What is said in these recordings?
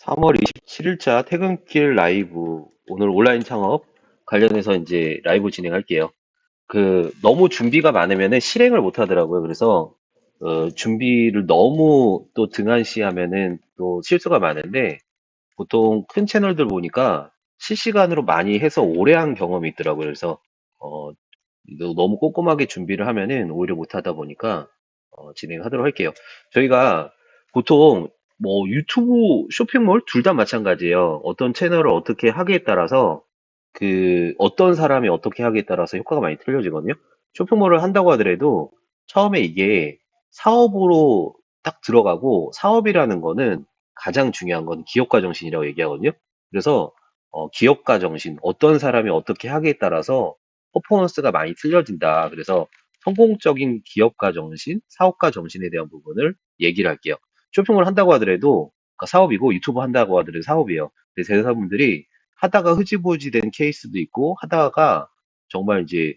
3월 27일자 퇴근길 라이브 오늘 온라인 창업 관련해서 이제 라이브 진행할게요. 그 너무 준비가 많으면은 실행을 못 하더라고요. 그래서 어, 준비를 너무 또 등한시하면은 또 실수가 많은데 보통 큰 채널들 보니까 실시간으로 많이 해서 오래 한 경험이 있더라고요. 그래서 어, 너- 너무 꼼꼼하게 준비를 하면은 오히려 못 하다 보니까 어, 진행하도록 할게요. 저희가 보통 뭐 유튜브 쇼핑몰 둘 다 마찬가지예요. 어떤 채널을 어떻게 하기에 따라서 그 어떤 사람이 어떻게 하기에 따라서 효과가 많이 틀려지거든요. 쇼핑몰을 한다고 하더라도 처음에 이게 사업으로 딱 들어가고 사업이라는 거는 가장 중요한 건 기업가 정신이라고 얘기하거든요. 그래서 어, 기업가 정신, 어떤 사람이 어떻게 하기에 따라서 퍼포먼스가 많이 틀려진다. 그래서 성공적인 기업가 정신, 사업가 정신에 대한 부분을 얘기를 할게요. 쇼핑몰 한다고 하더라도 그러니까 사업이고 유튜브 한다고 하더라도 사업이에요. 근데 대사분들이 하다가 흐지부지 된 케이스도 있고 하다가 정말 이제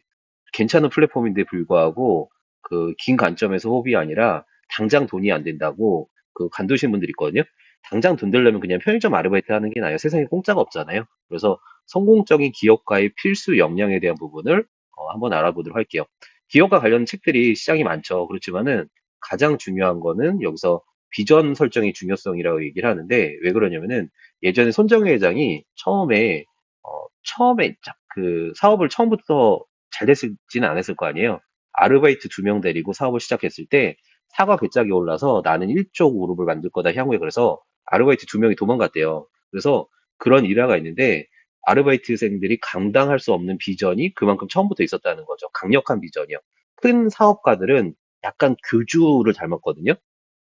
괜찮은 플랫폼인데 불구하고 그 긴 관점에서 호흡이 아니라 당장 돈이 안 된다고 그 관두신 분들이 있거든요. 당장 돈 되려면 그냥 편의점 아르바이트 하는 게 나아요. 세상에 공짜가 없잖아요. 그래서 성공적인 기업가의 필수 역량에 대한 부분을 어, 한번 알아보도록 할게요. 기업과 관련 책들이 시장이 많죠. 그렇지만은 가장 중요한 거는 여기서 비전 설정의 중요성이라고 얘기를 하는데 왜 그러냐면은 예전에 손정혜 회장이 처음에 어, 처음에 자- 그 사업을 처음부터 잘 됐을지는 않았을 거 아니에요. 아르바이트 두 명 데리고 사업을 시작했을 때 사과 괴짝이 올라서 나는 1조 그룹을 만들 거다 향후에 그래서 아르바이트 두 명이 도망갔대요. 그래서 그런 일화가 있는데 아르바이트생들이 감당할 수 없는 비전이 그만큼 처음부터 있었다는 거죠. 강력한 비전이요. 큰 사업가들은 약간 교주를 닮았거든요.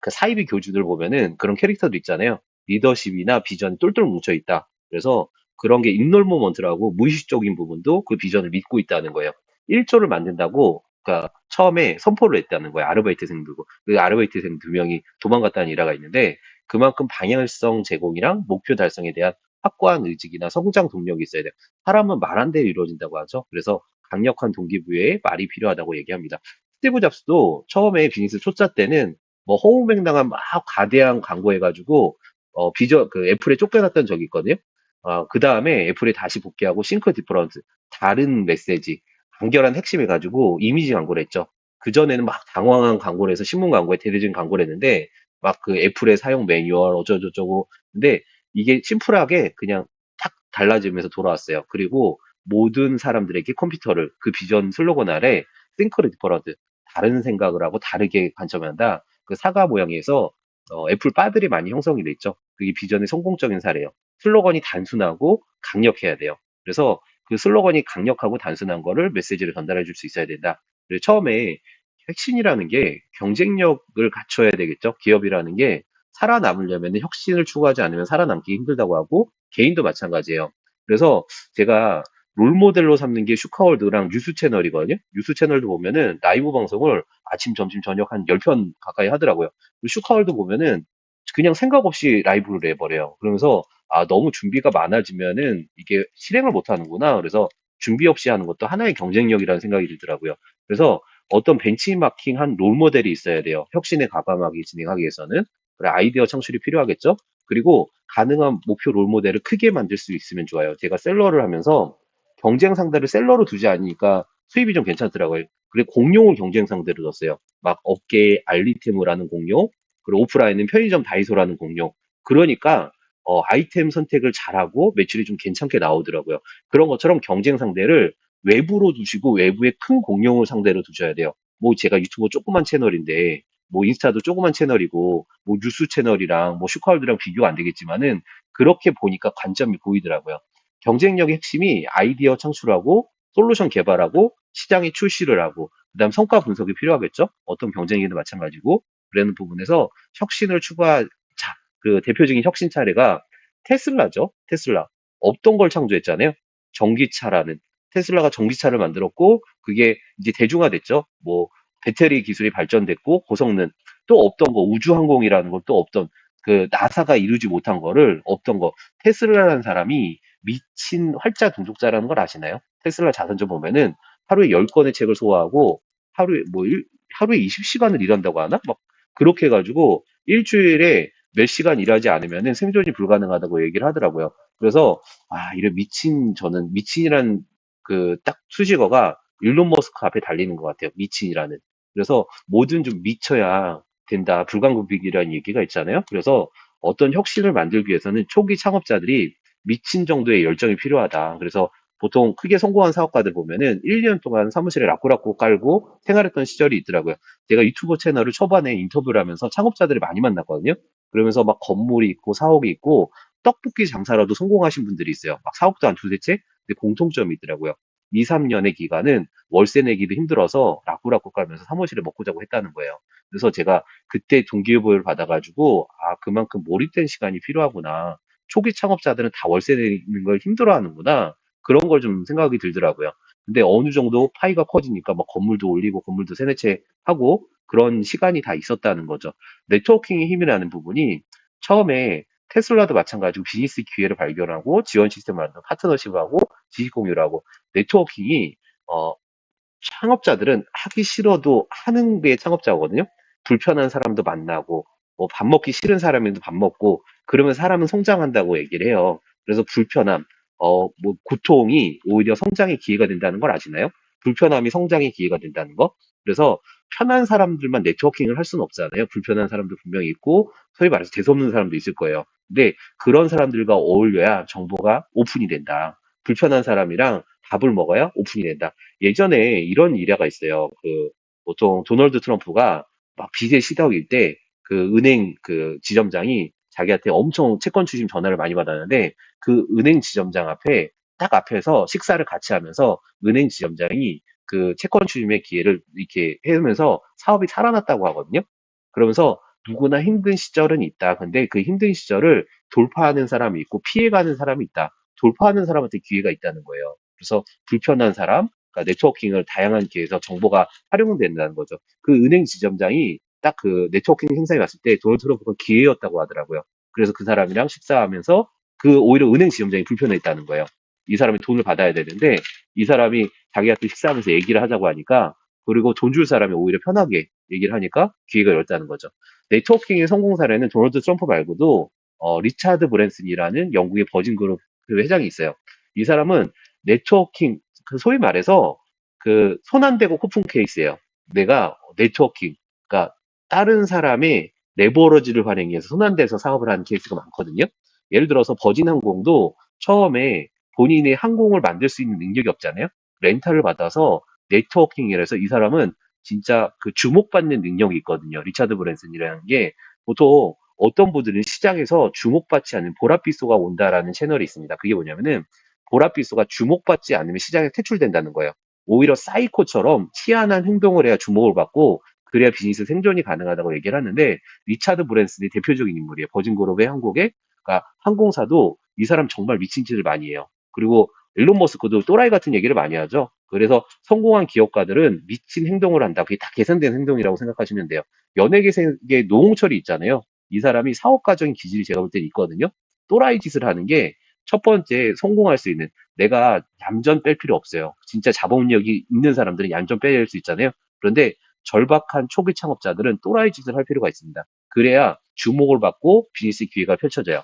그 사이비 교주들 보면은 그런 캐릭터도 있잖아요. 리더십이나 비전이 똘똘 뭉쳐 있다. 그래서 그런 게 moment라고 무의식적인 부분도 그 비전을 믿고 있다는 거예요. 1조를 만든다고 그러니까 처음에 선포를 했다는 거예요. 아르바이트생들고 그 아르바이트생 두 명이 도망갔다는 일화가 있는데 그만큼 방향성 제공이랑 목표 달성에 대한 확고한 의지나 성장 동력이 있어야 돼요. 사람은 말한 대로 이루어진다고 하죠. 그래서 강력한 동기부여에 말이 필요하다고 얘기합니다. 스티브 잡스도 처음에 비즈니스 초짜 때는 뭐 허무맹랑한 막 과대한 광고 해가지고 어 비저 그 애플에 쫓겨났던 적이 있거든요. 어, 그 다음에 애플에 다시 복귀하고 싱크 디퍼런스 다른 메시지 간결한 핵심 해 가지고 이미지 광고를 했죠. 그 전에는 막 당황한 광고를 해서 신문 광고에 텔레비전 광고를 했는데 막 그 애플의 사용 매뉴얼 어쩌고저쩌고 근데 이게 심플하게 그냥 탁 달라지면서 돌아왔어요. 그리고 모든 사람들에게 컴퓨터를 그 비전 슬로건 아래 싱크를 디퍼런트 다른 생각을 하고 다르게 관점한다. 그 사과 모양에서 어, 애플 바들이 많이 형성이 돼 있죠. 그게 비전의 성공적인 사례예요. 슬로건이 단순하고 강력해야 돼요. 그래서 그 슬로건이 강력하고 단순한 거를 메시지를 전달해 줄 수 있어야 된다. 그래서 처음에 혁신이라는 게 경쟁력을 갖춰야 되겠죠. 기업이라는 게 살아남으려면 혁신을 추구하지 않으면 살아남기 힘들다고 하고 개인도 마찬가지예요. 그래서 제가 롤모델로 삼는 게 슈카월드랑 뉴스 채널이거든요. 뉴스 채널도 보면은 라이브 방송을 아침, 점심, 저녁 한 10편 가까이 하더라고요. 슈카월드 보면은 그냥 생각 없이 라이브를 해버려요. 그러면서 아, 너무 준비가 많아지면은 이게 실행을 못 하는구나. 그래서 준비 없이 하는 것도 하나의 경쟁력이라는 생각이 들더라고요. 그래서 어떤 벤치마킹 한 롤모델이 있어야 돼요. 혁신에 가감하게 진행하기 위해서는. 그래, 아이디어 창출이 필요하겠죠? 그리고 가능한 목표 롤모델을 크게 만들 수 있으면 좋아요. 제가 셀러를 하면서 경쟁 상대를 셀러로 두지 않으니까 수입이 좀 괜찮더라고요. 그리고 공룡을 경쟁 상대로 뒀어요. 막 업계에 알리템을 하는 공룡, 그리고 오프라인은 편의점 다이소라는 공룡. 그러니까 어, 아이템 선택을 잘하고 매출이 좀 괜찮게 나오더라고요. 그런 것처럼 경쟁 상대를 외부로 두시고 외부의 큰 공룡을 상대로 두셔야 돼요. 뭐 제가 유튜브 조그만 채널인데 뭐 인스타도 조그만 채널이고 뭐 뉴스 채널이랑 뭐 슈카월드랑 비교가 안 되겠지만은 그렇게 보니까 관점이 보이더라고요. 경쟁력의 핵심이 아이디어 창출하고 솔루션 개발하고 시장에 출시를 하고 그다음 성과 분석이 필요하겠죠. 어떤 경쟁이든 마찬가지고 그런 부분에서 혁신을 추구하 자, 그 대표적인 혁신 사례가 테슬라죠. 테슬라 없던 걸 창조했잖아요. 전기차라는 테슬라가 전기차를 만들었고 그게 이제 대중화됐죠. 뭐 배터리 기술이 발전됐고 고성능 또 없던 거 우주항공이라는 걸 또 없던 그 나사가 이루지 못한 거를 없던 거 테슬라라는 사람이 미친 활자 중독자라는 걸 아시나요? 테슬라 자산점 보면은 하루에 10권의 책을 소화하고 하루에 뭐 일, 하루에 20시간을 일한다고 하나? 막 그렇게 해가지고 일주일에 몇 시간 일하지 않으면은 생존이 불가능하다고 얘기를 하더라고요. 그래서 아, 이런 미친 저는 미친이란 그 딱 수식어가 일론 머스크 앞에 달리는 것 같아요. 미친이라는. 그래서 뭐든 좀 미쳐야 된다. 불가능비기라는 얘기가 있잖아요. 그래서 어떤 혁신을 만들기 위해서는 초기 창업자들이 미친 정도의 열정이 필요하다. 그래서 보통 크게 성공한 사업가들 보면은 1, 2년 동안 사무실에 라꾸라꾸 깔고 생활했던 시절이 있더라고요. 제가 유튜브 채널을 초반에 인터뷰를 하면서 창업자들을 많이 만났거든요. 그러면서 막 건물이 있고 사옥이 있고 떡볶이 장사라도 성공하신 분들이 있어요. 막 사옥도 한 두세 채? 근데 공통점이 있더라고요. 2, 3년의 기간은 월세 내기도 힘들어서 라꾸라꾸 깔면서 사무실에 먹고 자고 했다는 거예요. 그래서 제가 그때 동기부여를 받아가지고 아 그만큼 몰입된 시간이 필요하구나. 초기 창업자들은 다 월세 내는 걸 힘들어하는구나. 그런 걸 좀 생각이 들더라고요. 근데 어느 정도 파이가 커지니까 막 건물도 올리고 건물도 채 하고 그런 시간이 다 있었다는 거죠. 네트워킹의 힘이라는 부분이 처음에 테슬라도 마찬가지고 비즈니스 기회를 발견하고 지원 시스템을 만들고 파트너십하고 지식 공유를 하고 네트워킹이 어, 창업자들은 하기 싫어도 하는 게 창업자거든요. 불편한 사람도 만나고, 뭐 밥 먹기 싫은 사람이도 밥 먹고, 그러면 사람은 성장한다고 얘기를 해요. 그래서 불편함, 어, 뭐 고통이 오히려 성장의 기회가 된다는 걸 아시나요? 불편함이 성장의 기회가 된다는 거. 그래서 편한 사람들만 네트워킹을 할 수는 없잖아요. 불편한 사람도 분명히 있고, 소위 말해서 재수없는 사람도 있을 거예요. 근데 그런 사람들과 어울려야 정보가 오픈이 된다. 불편한 사람이랑 밥을 먹어야 오픈이 된다. 예전에 이런 일화가 있어요. 그 보통 도널드 트럼프가 막 빚에 시달릴 때그 은행 그 지점장이 자기한테 엄청 채권 추심 전화를 많이 받았는데 그 은행 지점장 앞에 딱 앞에서 식사를 같이 하면서 은행 지점장이 그 채권 추심의 기회를 이렇게 해주면서 사업이 살아났다고 하거든요. 그러면서 누구나 힘든 시절은 있다. 근데 그 힘든 시절을 돌파하는 사람이 있고 피해가는 사람이 있다. 돌파하는 사람한테 기회가 있다는 거예요. 그래서 불편한 사람, 그러니까 네트워킹을 다양한 기회에서 정보가 활용된다는 거죠. 그 은행 지점장이 딱 그 네트워킹 행사에 갔을 때 돈을 들어보건 기회였다고 하더라고요. 그래서 그 사람이랑 식사하면서 그 오히려 은행 지점장이 불편했다는 거예요. 이 사람이 돈을 받아야 되는데 이 사람이 자기한테 식사하면서 얘기를 하자고 하니까 그리고 돈 줄 사람이 오히려 편하게 얘기를 하니까 기회가 열렸다는 거죠. 네트워킹의 성공 사례는 도널드 트럼프 말고도 어, 리차드 브랜슨이라는 영국의 버진 그룹 그 회장이 있어요. 이 사람은 네트워킹, 그 소위 말해서 그 손 안 대고 코푼 케이스예요. 내가 네트워킹, 그러니까 다른 사람의 레버러지를 활용해서 손안 대서 사업을 하는 케이스가 많거든요. 예를 들어서 버진 항공도 처음에 본인의 항공을 만들 수 있는 능력이 없잖아요. 렌탈을 받아서 네트워킹이라서 이 사람은 진짜 그 주목받는 능력이 있거든요. 리차드 브랜슨이라는 게 보통 어떤 분들은 시장에서 주목받지 않는 보랏빛소가 온다라는 채널이 있습니다. 그게 뭐냐면은 보랏빛소가 주목받지 않으면 시장에 퇴출된다는 거예요. 오히려 사이코처럼 희한한 행동을 해야 주목을 받고 그래야 비즈니스 생존이 가능하다고 얘기를 하는데 리차드 브랜슨이 대표적인 인물이에요. 버진그룹의 한국에 그러니까 항공사도 이 사람 정말 미친 짓을 많이 해요. 그리고 일론 머스크도 또라이 같은 얘기를 많이 하죠. 그래서 성공한 기업가들은 미친 행동을 한다. 그게 다 계산된 행동이라고 생각하시면 돼요. 연예계에 노홍철이 있잖아요. 이 사람이 사업 과정의 기질이 제가 볼 때는 있거든요. 또라이 짓을 하는 게 첫 번째 성공할 수 있는 내가 얌전 뺄 필요 없어요. 진짜 자본력이 있는 사람들은 얌전 뺄수 있잖아요. 그런데 절박한 초기 창업자들은 또라이 짓을 할 필요가 있습니다. 그래야 주목을 받고 비즈니스 기회가 펼쳐져요.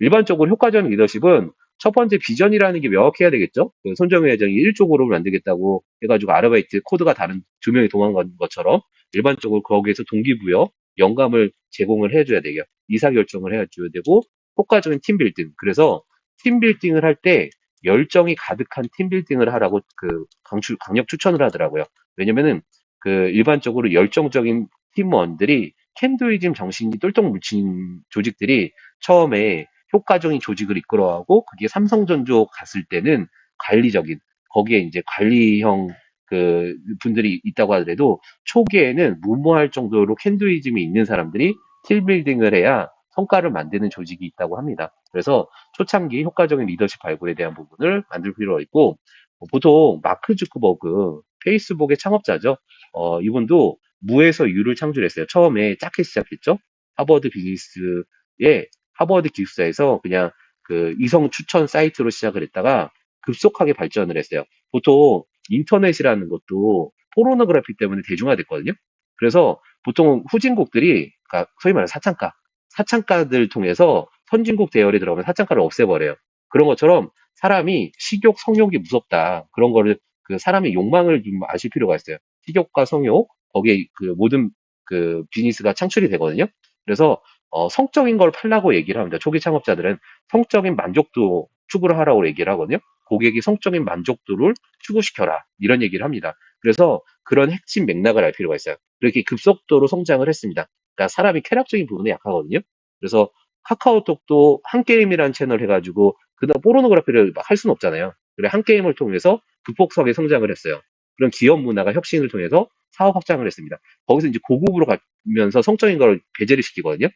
일반적으로 효과적인 리더십은 첫 번째 비전이라는 게 명확해야 되겠죠. 그 손정혜 회장이 1조 그룹을 만들겠다고 해가지고 아르바이트 코드가 다른 두 명이 도망간 것처럼 일반적으로 거기에서 동기부여, 영감을 제공을 해줘야 되요. 의사결정을 해줘야 되고 효과적인 팀 빌딩. 그래서 팀 빌딩을 할 때 열정이 가득한 팀 빌딩을 하라고 그 강추, 강력 추천을 하더라고요. 왜냐면은 그 일반적으로 열정적인 팀원들이 캔도이즘 정신이 똘똘 뭉친 조직들이 처음에 효과적인 조직을 이끌어가고 그게 삼성전조 갔을 때는 관리적인 거기에 이제 관리형 그 분들이 있다고 하더라도 초기에는 무모할 정도로 캔도이즘이 있는 사람들이 팀 빌딩을 해야 성과를 만드는 조직이 있다고 합니다. 그래서 초창기 효과적인 리더십 발굴에 대한 부분을 만들 필요가 있고 뭐 보통 마크 주크버그 페이스북의 창업자죠. 어, 이분도 무에서 유를 창출했어요. 처음에 작게 시작했죠. 하버드 비즈니스의 하버드 기숙사에서 그냥 그 이성 추천 사이트로 시작을 했다가 급속하게 발전을 했어요. 보통 인터넷이라는 것도 포르노그래피 때문에 대중화됐거든요. 그래서 보통 후진국들이 그러니까 소위 말하는 사창가 사창가들 통해서 선진국 대열에 들어가면 사창가를 없애버려요. 그런 것처럼 사람이 식욕, 성욕이 무섭다. 그런 거를 그 사람의 욕망을 좀 아실 필요가 있어요. 식욕과 성욕, 거기에 그 모든 그 비즈니스가 창출이 되거든요. 그래서 어, 성적인 걸 팔라고 얘기를 합니다. 초기 창업자들은 성적인 만족도 추구를 하라고 얘기를 하거든요. 고객이 성적인 만족도를 추구시켜라. 이런 얘기를 합니다. 그래서 그런 핵심 맥락을 알 필요가 있어요. 그렇게 급속도로 성장을 했습니다. 그러니까 사람이 쾌락적인 부분에 약하거든요. 그래서 카카오톡도 한 게임이라는 채널 해가지고 그다음 포르노그래피를 막 할 수는 없잖아요. 그래 한 게임을 통해서 극복성의 성장을 했어요. 그런 기업 문화가 혁신을 통해서 사업 확장을 했습니다. 거기서 이제 고급으로 가면서 성적인 걸 배제를 시키거든요.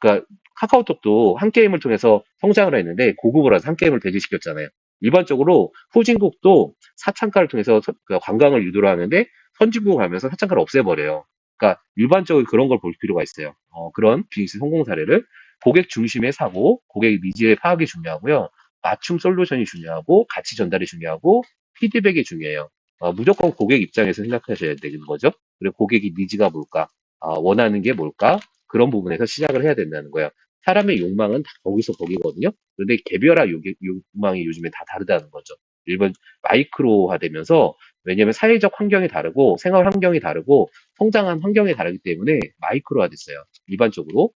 그러니까 카카오톡도 한 게임을 통해서 성장을 했는데 고급으로 해서 한 게임을 배제시켰잖아요. 일반적으로 후진국도 사창가를 통해서 서- 그 관광을 유도를 하는데 선진국 가면서 사창가를 없애버려요. 그러니까 일반적으로 그런 걸 볼 필요가 있어요. 어, 그런 비즈니스 성공 사례를 고객 중심의 사고, 고객 니즈의 파악이 중요하고요. 맞춤 솔루션이 중요하고 가치 전달이 중요하고 피드백이 중요해요. 어, 무조건 고객 입장에서 생각하셔야 되는 거죠. 그리고 고객이 니즈가 뭘까? 어, 원하는 게 뭘까? 그런 부분에서 시작을 해야 된다는 거예요. 사람의 욕망은 다 거기서 거기거든요. 그런데 개별화 요- 욕망이 요즘에 다 다르다는 거죠. 일본 마이크로화 되면서 왜냐하면 사회적 환경이 다르고 생활 환경이 다르고 성장한 환경이 다르기 때문에 마이크로화 됐어요. 일반적으로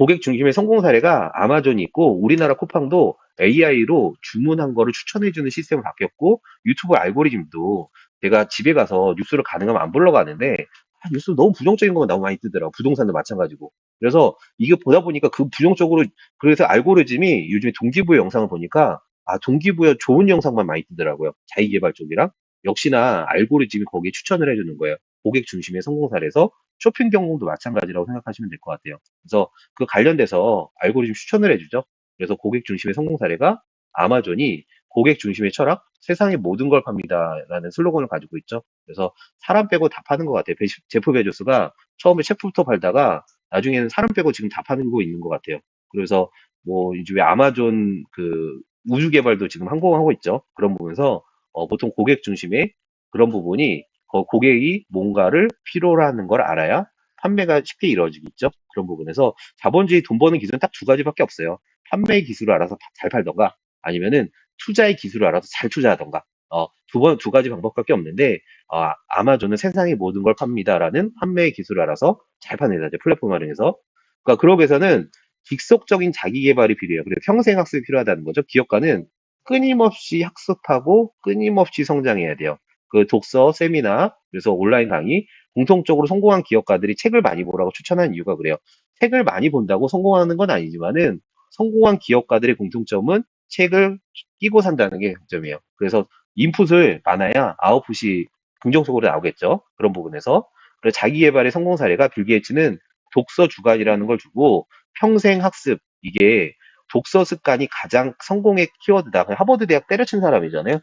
고객 중심의 성공 사례가 아마존이 있고 우리나라 쿠팡도 AI로 주문한 거를 추천해주는 시스템으로 바뀌었고 유튜브 알고리즘도 제가 집에 가서 뉴스를 가능하면 안 보러 가는데 아, 뉴스 너무 부정적인 거가 너무 많이 뜨더라고. 부동산도 마찬가지고. 그래서 이게 보다 보니까 그 부정적으로 그래서 알고리즘이 요즘에 동기부여 영상을 보니까 아 동기부여 좋은 영상만 많이 뜨더라고요. 자기개발 쪽이랑. 역시나 알고리즘이 거기에 추천을 해주는 거예요 고객 중심의 성공 사례에서 쇼핑 경공도 마찬가지라고 생각하시면 될 것 같아요 그래서 그 관련돼서 알고리즘 추천을 해주죠. 그래서 고객 중심의 성공 사례가 아마존이 고객 중심의 철학, 세상의 모든 걸 팝니다라는 슬로건을 가지고 있죠. 그래서 사람 빼고 다 파는 것 같아요. 베- 제프 베조스가 처음에 셰프부터 팔다가 나중에는 사람 빼고 지금 다 파는 거 있는 것 같아요. 그래서 뭐 이제 왜 아마존 그 우주 개발도 지금 항공하고 있죠. 그런 부분에서 어, 보통 고객 중심의 그런 부분이 거- 고객이 뭔가를 필요로 하는 걸 알아야 판매가 쉽게 이루어지겠죠. 그런 부분에서 자본주의 돈 버는 기술은 딱 두 가지밖에 없어요. 판매의 기술을 알아서 잘 팔던가 아니면은 투자의 기술을 알아서 잘 투자하던가 어, 두 번, 두 가지 방법밖에 없는데 어, 아마존은 세상의 모든 걸 팝니다라는 판매의 기술을 알아서 잘 파내다 이제 플랫폼 활용해서 그러니까 위해서는 직속적인 자기 개발이 필요해요. 그리고 평생 학습이 필요하다는 거죠. 기업가는 끊임없이 학습하고 끊임없이 성장해야 돼요. 그 독서, 세미나, 그래서 온라인 강의, 공통적으로 성공한 기업가들이 책을 많이 보라고 추천하는 이유가 그래요. 책을 많이 본다고 성공하는 건 아니지만은 성공한 기업가들의 공통점은 책을 끼고 산다는 게 장점이에요. 그래서 인풋을 많아야 아웃풋이 긍정적으로 나오겠죠. 그런 부분에서. 그래서 자기 개발의 성공 사례가 빌 게이츠는 독서 주간이라는 걸 주고 평생 학습 이게 독서 습관이 가장 성공의 키워드다. 하버드 대학 때려친 사람이잖아요.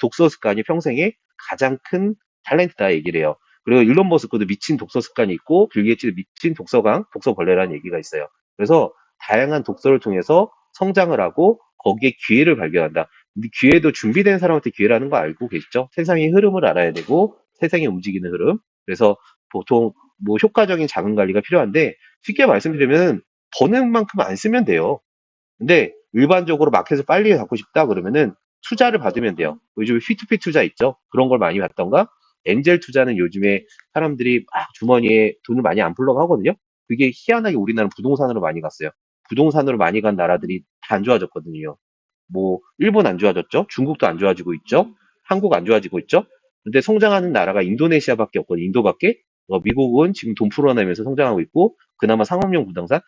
독서 습관이 평생에 가장 큰 탤런트다 얘기를 해요. 그리고 일론 머스크도 미친 독서 습관이 있고 빌 게이츠도 미친 독서강, 독서벌레라는 얘기가 있어요. 그래서 다양한 독서를 통해서 성장을 하고 거기에 기회를 발견한다. 기회도 준비된 사람한테 기회라는 거 알고 계시죠? 세상의 흐름을 알아야 되고 세상이 움직이는 흐름. 그래서 보통 뭐 효과적인 자금 관리가 필요한데 쉽게 말씀드리면 버는 만큼 안 쓰면 돼요. 근데 일반적으로 마켓을 빨리 갖고 싶다 그러면은 투자를 받으면 돼요. 요즘 P2P 투자 있죠? 그런 걸 많이 받던가 엔젤 투자는 요즘에 사람들이 막 주머니에 돈을 많이 안 풀려고 하거든요. 그게 희한하게 우리나라는 부동산으로 많이 갔어요. 부동산으로 많이 간 나라들이 다 안 좋아졌거든요. 뭐 일본 안 좋아졌죠? 중국도 안 좋아지고 있죠? 한국 안 좋아지고 있죠? 근데 성장하는 나라가 인도네시아밖에 없거든요. 인도밖에. 어, 미국은 지금 돈 풀어내면서 성장하고 있고 그나마 상업용 부동산.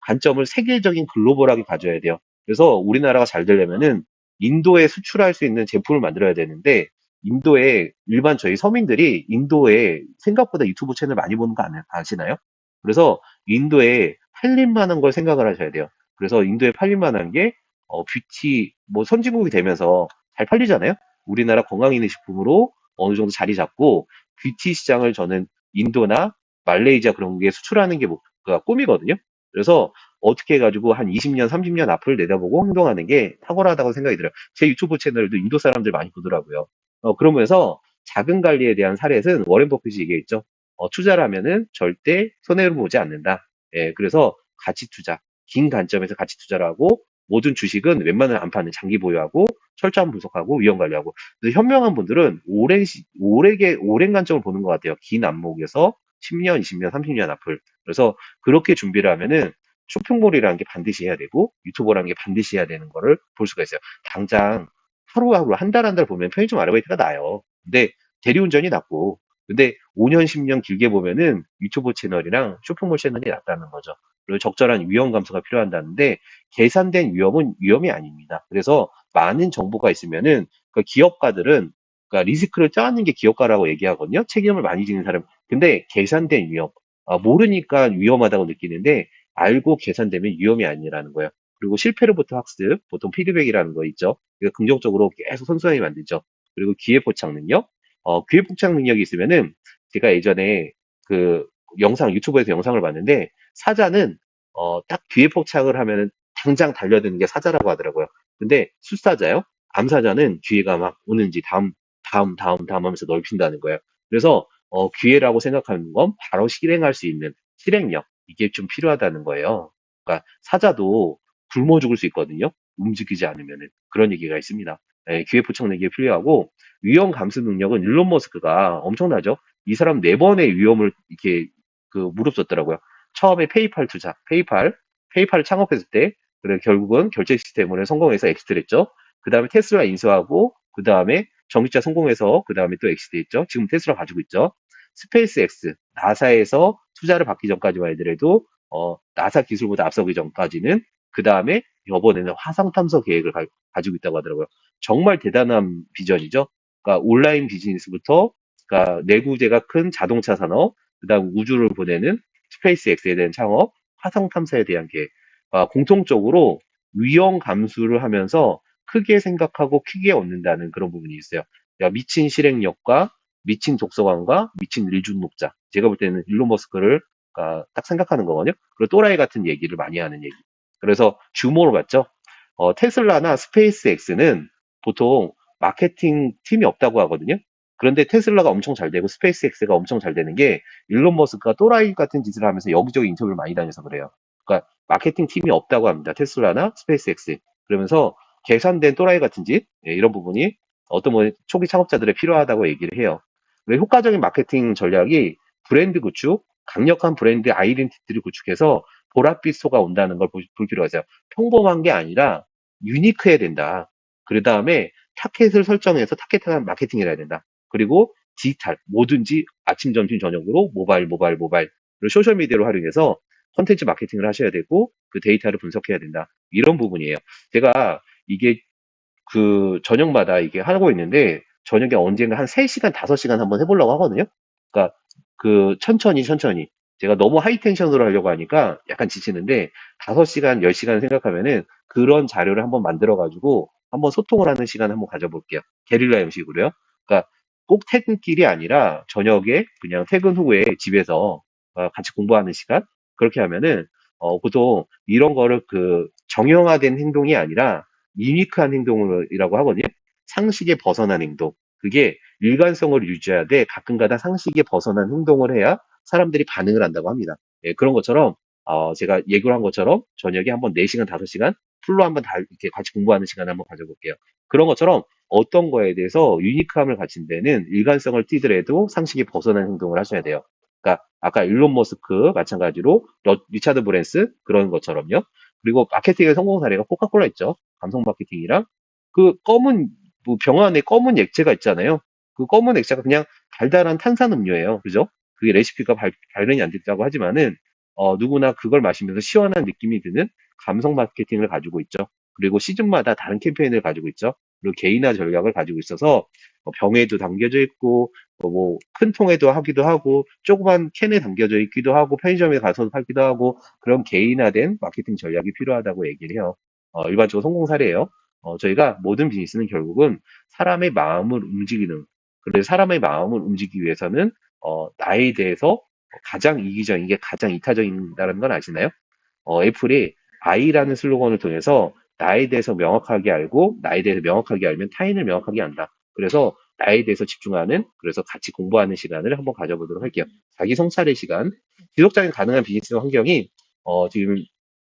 관점을 세계적인 글로벌하게 가져야 돼요. 그래서 우리나라가 잘 되려면은 인도에 수출할 수 있는 제품을 만들어야 되는데 인도에 일반 저희 서민들이 인도에 생각보다 유튜브 채널 많이 보는 거 안- 아시나요? 그래서 인도에 팔릴 만한 걸 생각을 하셔야 돼요. 그래서 인도에 팔릴 만한 게 어, 뷰티 뭐 선진국이 되면서 잘 팔리잖아요. 우리나라 건강기능식품으로 어느 정도 자리 잡고 뷰티 시장을 저는 인도나 말레이시아 그런 게 수출하는 게 목표가 꿈이거든요. 그래서 어떻게 해가지고 한 20년, 30년 앞을 내다보고 행동하는 게 탁월하다고 생각이 들어요. 제 유튜브 채널도 인도 사람들 많이 보더라고요. 어, 그러면서 자금 관리에 대한 사례는 워렌 버핏이 얘기했죠. 어, 투자를 하면은 절대 손해를 보지 않는다. 예, 그래서 가치 투자, 긴 관점에서 가치 투자를 하고 모든 주식은 웬만하면 안 파는 장기 보유하고 철저한 분석하고 위험 관리하고 현명한 분들은 오랜 시, 오래게 오랜 관점을 보는 것 같아요. 긴 안목에서 10년, 20년, 30년 앞을 그래서 그렇게 준비를 하면은 쇼핑몰이라는 게 반드시 해야 되고 유튜버라는 게 반드시 해야 되는 거를 볼 수가 있어요. 당장 하루하루 한 달 한 달 보면 편의점 아르바이트가 나요. 근데 대리운전이 낫고 근데 5년, 10년 길게 보면은 유튜브 채널이랑 쇼핑몰 채널이 낫다는 거죠. 그리고 적절한 위험 감소가 필요한다는데 계산된 위험은 위험이 아닙니다. 그래서 많은 정보가 있으면은 그 기업가들은 그러니까 리스크를 짜는 게 기업가라고 얘기하거든요. 책임을 많이 지는 사람. 근데 계산된 위험, 아, 모르니까 위험하다고 느끼는데 알고 계산되면 위험이 아니라는 거예요. 그리고 실패로부터 학습, 보통 피드백이라는 거 있죠. 이거 긍정적으로 계속 선수하게 만들죠. 그리고 기회 포착 능력, 어, 기회 포착 능력이 있으면은 제가 예전에 그 영상 유튜브에서 영상을 봤는데 사자는 어, 딱 기회 포착을 하면은 당장 달려드는 게 사자라고 하더라고요. 근데 숫사자요? 암사자는 기회가 막 오는지 다음 다음 다음 다음 하면서 넓힌다는 거예요. 그래서 어, 기회라고 생각하는 건 바로 실행할 수 있는 실행력 이게 좀 필요하다는 거예요. 그러니까 사자도 굶어 죽을 수 있거든요. 움직이지 않으면은 그런 얘기가 있습니다. 예, 기회 포착 능력이 필요하고 위험 감수 능력은 일론 머스크가 엄청나죠. 이 사람 네 번의 위험을 이렇게 그 무릅썼더라고요. 처음에 페이팔 투자, 페이팔, 페이팔을 창업했을 때, 그래 결국은 결제 시스템으로 성공해서 엑시트를 했죠. 그 다음에 테슬라 인수하고, 그 다음에 전기차 성공해서, 그 다음에 또 엑시트 했죠. 지금 테슬라 가지고 있죠. 스페이스 X, 나사에서 투자를 받기 전까지만 해더라도, 어, 나사 기술보다 앞서기 전까지는, 그 다음에 이번에는 화성 탐사 계획을 가, 지고 있다고 하더라고요. 정말 대단한 비전이죠. 그러니까 온라인 비즈니스부터, 그러니까 내구재가 큰 자동차 산업, 그 다음 우주를 보내는 스페이스 X에 대한 창업, 화성 탐사에 대한 계획, 아, 공통적으로 위험 감수를 하면서 크게 생각하고 크게 얻는다는 그런 부분이 있어요. 야, 미친 실행력과 미친 독서관과 미친 일중독자. 제가 볼 때는 일론 머스크를 아, 딱 생각하는 거거든요. 그리고 또라이 같은 얘기를 많이 하는 얘기. 그래서 규모로 봤죠. 어, 테슬라나 스페이스 X는 보통 마케팅 팀이 없다고 하거든요. 그런데 테슬라가 엄청 잘 되고 스페이스X가 엄청 잘 되는 게 일론 머스크가 또라이 같은 짓을 하면서 여기저기 인터뷰를 많이 다녀서 그래요. 그러니까 마케팅 팀이 없다고 합니다. 테슬라나 스페이스X. 그러면서 계산된 또라이 같은 짓 예, 이런 부분이 어떤 뭐 초기 창업자들의 필요하다고 얘기를 해요. 효과적인 마케팅 전략이 브랜드 구축, 강력한 브랜드 아이덴티티를 구축해서 보랏빛 소가 온다는 걸 볼 필요가 있어요. 평범한 게 아니라 유니크해야 된다. 그 다음에 타켓을 설정해서 타켓한 마케팅을 해야 된다. 그리고 디지털, 뭐든지 아침, 점심, 저녁으로 모바일, 모바일, 모바일, 그리고 소셜미디어로 활용해서 컨텐츠 마케팅을 하셔야 되고 그 데이터를 분석해야 된다. 이런 부분이에요. 제가 이게 그 저녁마다 이게 하고 있는데 저녁에 언젠가 한 3시간, 5시간 한번 해보려고 하거든요. 그러니까 그 천천히 천천히 제가 너무 하이텐션으로 하려고 하니까 약간 지치는데 5시간, 10시간 생각하면은 그런 자료를 한번 만들어 가지고 한번 소통을 하는 시간 한번 가져볼게요. 게릴라 형식으로요. 그러니까 꼭 퇴근길이 아니라 저녁에 그냥 퇴근 후에 집에서 어, 같이 공부하는 시간 그렇게 하면은 어, 보통 이런 거를 그 정형화된 행동이 아니라 유니크한 행동이라고 하거든요. 상식에 벗어난 행동. 그게 일관성을 유지해야 돼. 가끔가다 상식에 벗어난 행동을 해야 사람들이 반응을 한다고 합니다. 예, 그런 것처럼 어, 제가 예고를 한 것처럼 저녁에 한번 4시간, 5시간 풀로 한번 다 이렇게 같이 공부하는 시간을 한번 가져볼게요. 그런 것처럼 어떤 거에 대해서 유니크함을 가진 데는 일관성을 띠더라도 상식이 벗어난 행동을 하셔야 돼요. 그러니까 아까 일론 머스크 마찬가지로 리차드 브랜스 그런 것처럼요. 그리고 마케팅의 성공 사례가 코카콜라 있죠. 감성 마케팅이랑 그 검은 뭐 병 안에 검은 액체가 있잖아요. 그 검은 액체가 그냥 달달한 탄산 음료예요. 그죠? 그게 레시피가 발, 발견이 안 됐다고 하지만은 어, 누구나 그걸 마시면서 시원한 느낌이 드는 감성 마케팅을 가지고 있죠. 그리고 시즌마다 다른 캠페인을 가지고 있죠. 그리고 개인화 전략을 가지고 있어서 뭐 병에도 담겨져 있고 뭐 큰 통에도 하기도 하고 조그만 캔에 담겨져 있기도 하고 편의점에 가서 팔기도 하고 그런 개인화된 마케팅 전략이 필요하다고 얘기를 해요. 어, 일반적으로 성공 사례예요. 어, 저희가 모든 비즈니스는 결국은 사람의 마음을 움직이는 그래서 사람의 마음을 움직이기 위해서는 어, 나에 대해서 가장 이기적인 게 가장 이타적인다는 건 아시나요? 어, 애플이 I라는 슬로건을 통해서 나에 대해서 명확하게 알고 나에 대해서 명확하게 알면 타인을 명확하게 안다. 그래서 나에 대해서 집중하는 그래서 같이 공부하는 시간을 한번 가져보도록 할게요. 자기 성찰의 시간, 지속적인 가능한 비즈니스 환경이 어, 지금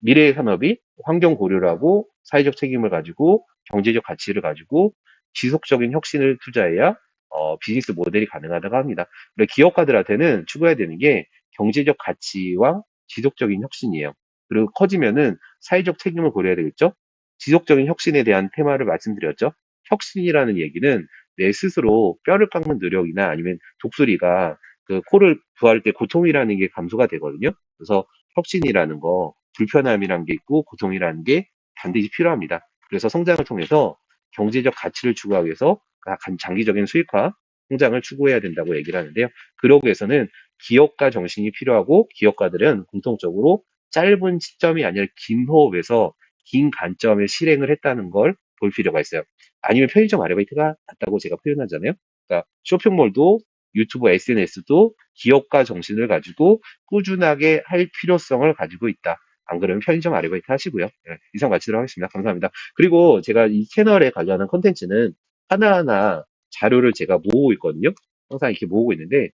미래의 산업이 환경 고려를 하고 사회적 책임을 가지고 경제적 가치를 가지고 지속적인 혁신을 투자해야 어, 비즈니스 모델이 가능하다고 합니다. 그래 기업가들한테는 추구해야 되는 게 경제적 가치와 지속적인 혁신이에요. 그리고 커지면은 사회적 책임을 고려해야 되겠죠? 지속적인 혁신에 대한 테마를 말씀드렸죠? 혁신이라는 얘기는 내 스스로 뼈를 깎는 노력이나 아니면 독수리가 그 코를 부할 때 고통이라는 게 감소가 되거든요. 그래서 혁신이라는 거, 불편함이라는 게 있고 고통이라는 게 반드시 필요합니다. 그래서 성장을 통해서 경제적 가치를 추구하기 위해서 간- 장기적인 수익화, 성장을 추구해야 된다고 얘기를 하는데요. 그러기 위해서는 기업가 정신이 필요하고 기업가들은 공통적으로 짧은 시점이 아니라 긴 호흡에서 긴 관점에 실행을 했다는 걸 볼 필요가 있어요. 아니면 편의점 아르바이트가 낫다고 제가 표현하잖아요. 그러니까 쇼핑몰도 유튜브 SNS도 기업가 정신을 가지고 꾸준하게 할 필요성을 가지고 있다. 안 그러면 편의점 아르바이트 하시고요. 네, 이상 마치도록 하겠습니다. 감사합니다. 그리고 제가 이 채널에 관련한 콘텐츠는 하나하나 자료를 제가 모으고 있거든요. 항상 이렇게 모으고 있는데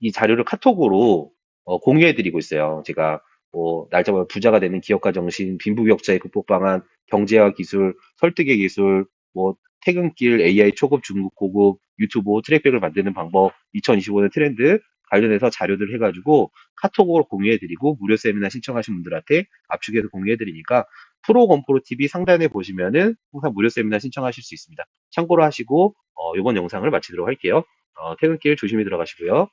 이 자료를 카톡으로 어, 공유해드리고 있어요. 제가 뭐 날짜마다 부자가 되는 기업가 정신, 빈부격차의 극복 방안, 경제와 기술, 설득의 기술, 뭐 퇴근길 AI 초급, 중급, 고급 유튜브 트랙백을 만드는 방법, 2025년 트렌드 관련해서 자료들 해가지고 카톡으로 공유해드리고 무료 세미나 신청하신 분들한테 압축해서 공유해드리니까 프로 건프로 TV 상단에 보시면은 항상 무료 세미나 신청하실 수 있습니다. 참고로 하시고 어, 이번 영상을 마치도록 할게요. 어, 퇴근길 조심히 들어가시고요.